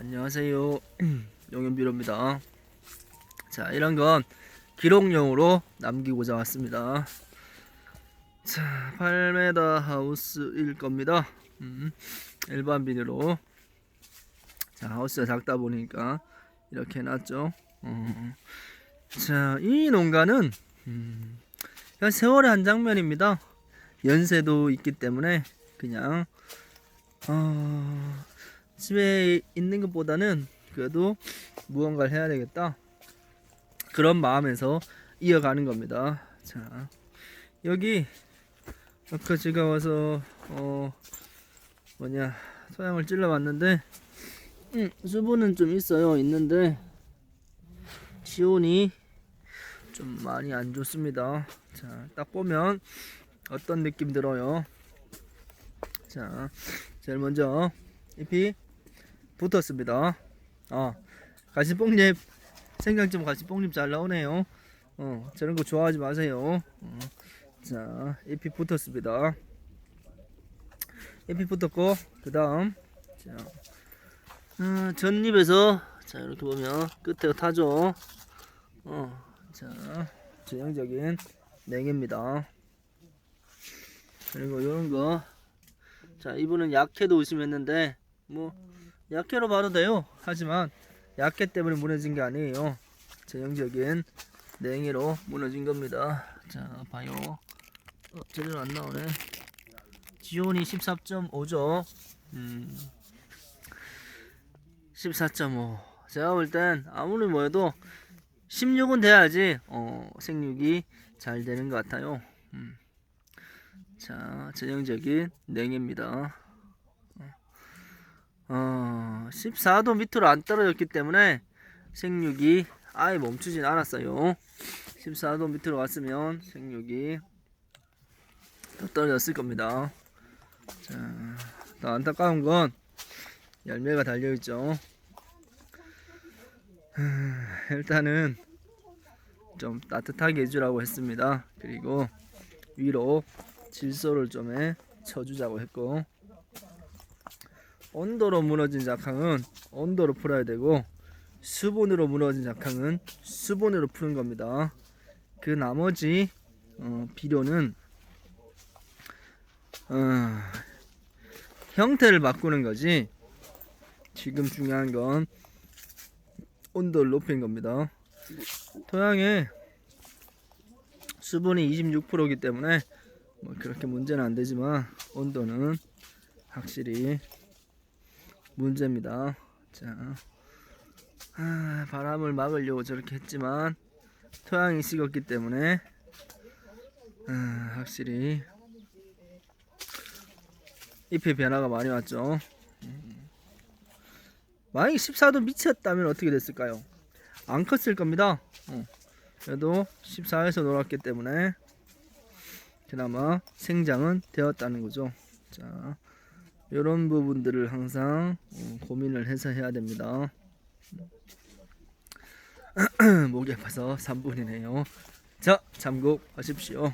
안녕하세요. 용현비로입니다. 자, 이런 건 기록용으로 남기고자 왔습니다. 자, 8m 하우스일 겁니다. 음, 일반 비닐로. 자, 하우스가 작다 보니까 이렇게 해놨죠. 어, 자, 이 농가는 음, 그냥 세월의 한 장면입니다. 연세도 있기 때문에 그냥 어, 집에 있는 것보다는 그래도 무언가를 해야 되겠다. 그런 마음에서 이어가는 겁니다. 자, 여기 아까 제가 와서 어 뭐냐 소양을 찔러봤는데 음, 수분은 좀 있어요. 있는데 지온이 좀 많이 안 좋습니다. 자, 딱 보면 어떤 느낌 들어요. 자, 제일 먼저 잎이 붙었습니다. 아, 가시뽕잎 생강점 가시뽕잎 잘 나오네요. 어, 저런 거 좋아하지 마세요. 어, 자, 잎이 붙었습니다. 잎이 붙었고 그 다음 자, 어, 전잎에서 자 이렇게 보면 끝에 타죠. 어, 자 전형적인 냉입니다. 그리고 이런 거. 자, 이분은 약해도 의심했는데 뭐 약해로 봐도 돼요. 하지만 약해 때문에 무너진 게 아니에요. 전형적인 냉이로 무너진 겁니다. 자, 봐요. 어, 제대로 안 나오네. 지온이 14.5죠. 음. 14.5. 제가 볼 땐 아무리 뭐해도 16은 돼야지 어, 생육이 잘 되는 것 같아요. 음. 자, 전형적인 냉입니다. 어, 14도 밑으로 안 떨어졌기 때문에 생육이 아예 멈추진 않았어요. 14도 밑으로 왔으면 생육이 더 떨어졌을 겁니다. 자, 더 안타까운 건 열매가 달려있죠. 일단은 좀 따뜻하게 해주라고 했습니다. 그리고 위로 질소를 좀 해 쳐주자고 했고 온도로 무너진 작황은 온도로 풀어야 되고 수분으로 무너진 작황은 수분으로 푸는 겁니다. 그 나머지 어, 비료는 어, 형태를 바꾸는 거지. 지금 중요한 건 온도를 높이는 겁니다. 토양에 수분이 26%이기 때문에 뭐 그렇게 문제는 안 되지만 온도는 확실히 문제입니다. 자, 아, 바람을 막으려고 저렇게 했지만 토양이 식었기 때문에 아, 확실히 잎의 변화가 많이 왔죠. 음. 만약에 14도 미쳤다면 어떻게 됐을까요? 안 컸을 겁니다. 어. 그래도 14에서 놀았기 때문에 그나마 생장은 되었다는 거죠. 자, 이런 부분들을 항상 어, 고민을 해서 해야 됩니다. 목이 아파서 3분이네요. 자, 참고하십시오.